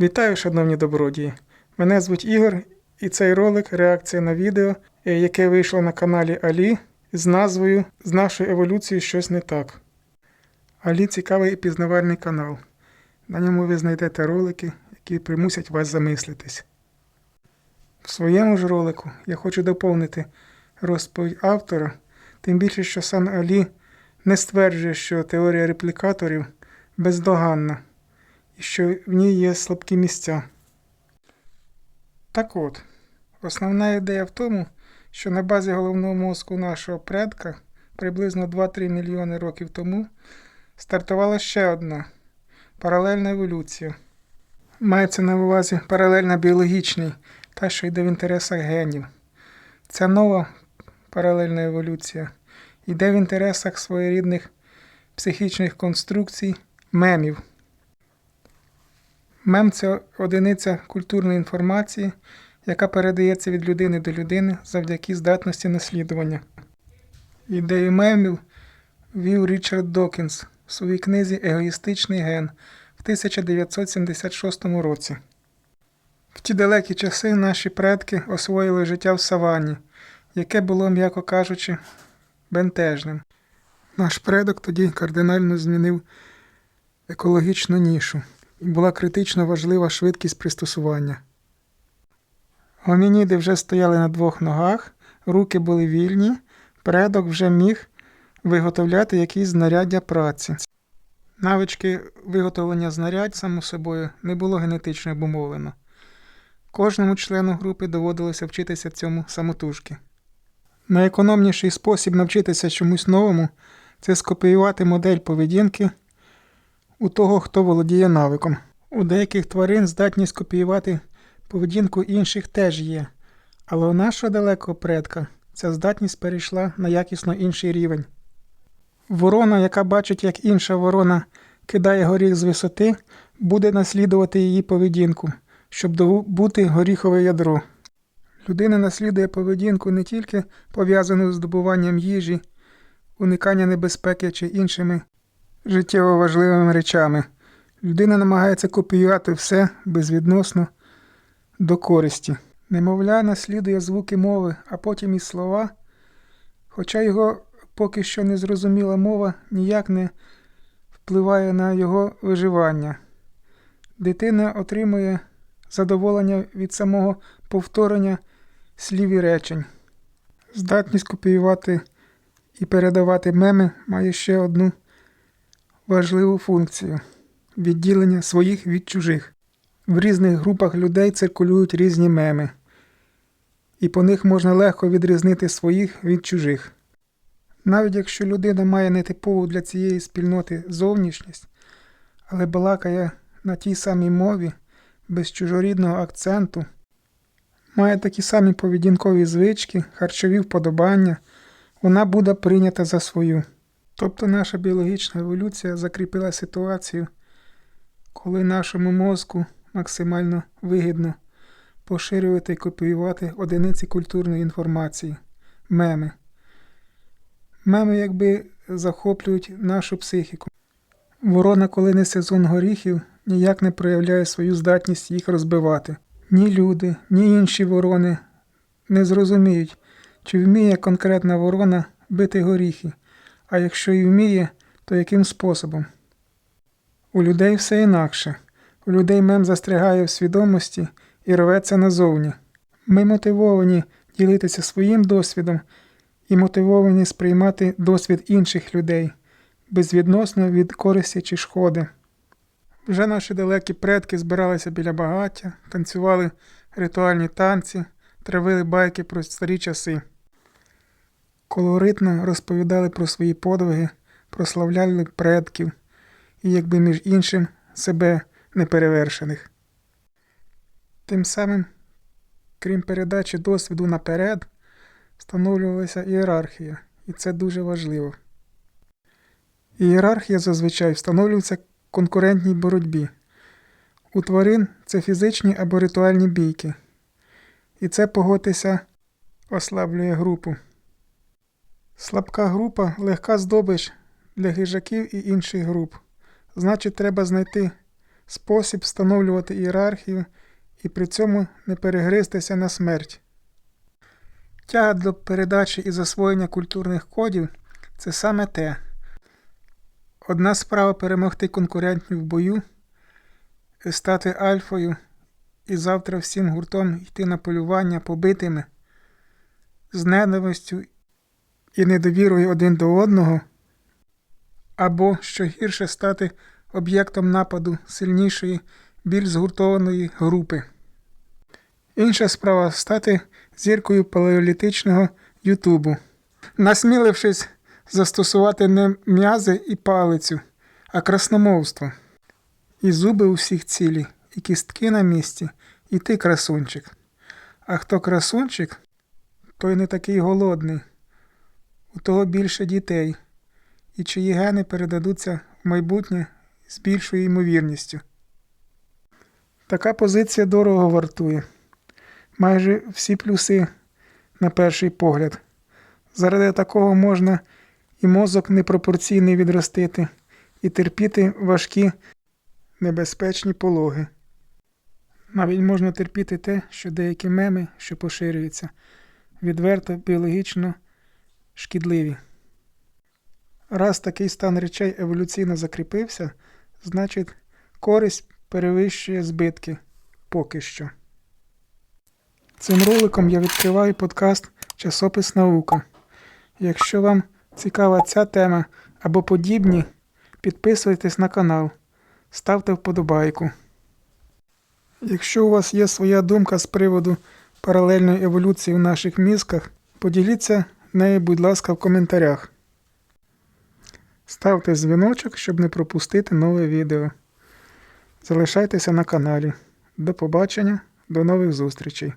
Вітаю, шановні добродії! Мене звуть Ігор, і цей ролик реакція на відео, е, яке вийшло на каналі Алі з назвою З нашою еволюцією щось не так. Алі цікавий і пізнавальний канал. На ньому ви знайдете ролики, які примусять вас замислитись. В своєму ж ролику я хочу доповнити розповідь автора, тим більше, що сам Алі не стверджує, що теорія реплікаторів бездоганна і що в ній є слабкі місця. Так от, основна ідея в тому, що на базі головного мозку нашого предка приблизно 2-3 мільйони років тому стартувала ще одна паралельна еволюція. Мається на увазі паралельна біологічній, та що йде в інтересах генів. Ця нова паралельна еволюція йде в інтересах своєрідних психічних конструкцій мемів. Мем це одиниця культурної інформації, яка передається від людини до людини завдяки здатності наслідування. Ідею мемів вів Річард Докінс в своїй книзі Егоїстичний ген в 1976 році. В ті далекі часи наші предки освоїли життя в саванні, яке було, м'яко кажучи, бентежним. Наш предок тоді кардинально змінив екологічну нішу була критично важлива швидкість пристосування. Гомініди вже стояли на двох ногах, руки були вільні, предок вже міг виготовляти якісь знаряддя праці. Навички виготовлення знарядь, само собою, не було генетично обумовлено. Кожному члену групи доводилося вчитися цьому самотужки. Найекономніший спосіб навчитися чомусь новому це скопіювати модель поведінки у того, хто володіє навиком. У деяких тварин здатність копіювати поведінку інших теж є, але у нашого далекого предка ця здатність перейшла на якісно інший рівень. Ворона, яка бачить, як інша ворона кидає горіх з висоти, буде наслідувати її поведінку, щоб добути горіхове ядро. Людина наслідує поведінку не тільки пов'язану з здобуванням їжі, уникання небезпеки чи іншими життєво важливими речами. Людина намагається копіювати все безвідносно до користі. Немовля наслідує звуки мови, а потім і слова, хоча його поки що незрозуміла мова ніяк не впливає на його виживання. Дитина отримує задоволення від самого повторення слів і речень. Здатність копіювати і передавати меми має ще одну важливу функцію відділення своїх від чужих. В різних групах людей циркулюють різні меми, і по них можна легко відрізнити своїх від чужих. Навіть якщо людина має нетипову для цієї спільноти зовнішність, але балакає на тій самій мові, без чужорідного акценту, має такі самі поведінкові звички, харчові вподобання, вона буде прийнята за свою. Тобто наша біологічна еволюція закріпила ситуацію, коли нашому мозку максимально вигідно поширювати і копіювати одиниці культурної інформації, меми. Меми якби захоплюють нашу психіку. Ворона, коли не сезон горіхів, ніяк не проявляє свою здатність їх розбивати. Ні люди, ні інші ворони не зрозуміють, чи вміє конкретна ворона бити горіхи, а якщо і вміє, то яким способом. У людей все інакше. У людей мем застрягає в свідомості і рветься назовні. Ми мотивовані ділитися своїм досвідом і мотивовані сприймати досвід інших людей безвідносно від користі чи шкоди. Вже наші далекі предки збиралися біля багаття, танцювали ритуальні танці, травили байки про старі часи. Колоритно розповідали про свої подвиги, прославляли предків і, якби між іншим, себе неперевершених. Тим самим, крім передачі досвіду наперед, встановлювалася ієрархія, і це дуже важливо. Ієрархія зазвичай встановлюється в конкурентній боротьбі. У тварин це фізичні або ритуальні бійки. І це, погодьтеся, ослаблює групу. Слабка група легка здобич для хижаків і інших груп. Значить, треба знайти спосіб встановлювати ієрархію і при цьому не перегристися на смерть. Тяга до передачі і засвоєння культурних кодів це саме те. Одна справа перемогти конкурентів в бою, стати альфою і завтра всім гуртом йти на полювання побитими, з ненавистю і недовірою один до одного, або, що гірше, стати об'єктом нападу сильнішої, більш згуртованої групи. Інша справа стати зіркою палеолітичного Ютубу, насмілившись застосувати не м'язи і палицю, а красномовство. І зуби у всіх цілі, і кістки на місці, і ти красунчик. А хто красунчик, той не такий голодний, у того більше дітей, і чиї гени передадуться в майбутнє з більшою ймовірністю. Така позиція дорого вартує. Майже всі плюси на перший погляд. Заради такого можна і мозок непропорційний відростити, і терпіти важкі небезпечні пологи. Навіть можна терпіти те, що деякі меми, що поширюються, відверто біологічно шкідливі. Раз такий стан речей еволюційно закріпився, значить користь перевищує збитки поки що. Цим роликом я відкриваю подкаст Часопис Наука. Якщо вам цікава ця тема або подібні, підписуйтесь на канал, ставте вподобайку. Якщо у вас є своя думка з приводу паралельної еволюції в наших мізках, поділіться нею, будь ласка, в коментарях. Ставте дзвіночок, щоб не пропустити нове відео. Залишайтеся на каналі. До побачення, до нових зустрічей!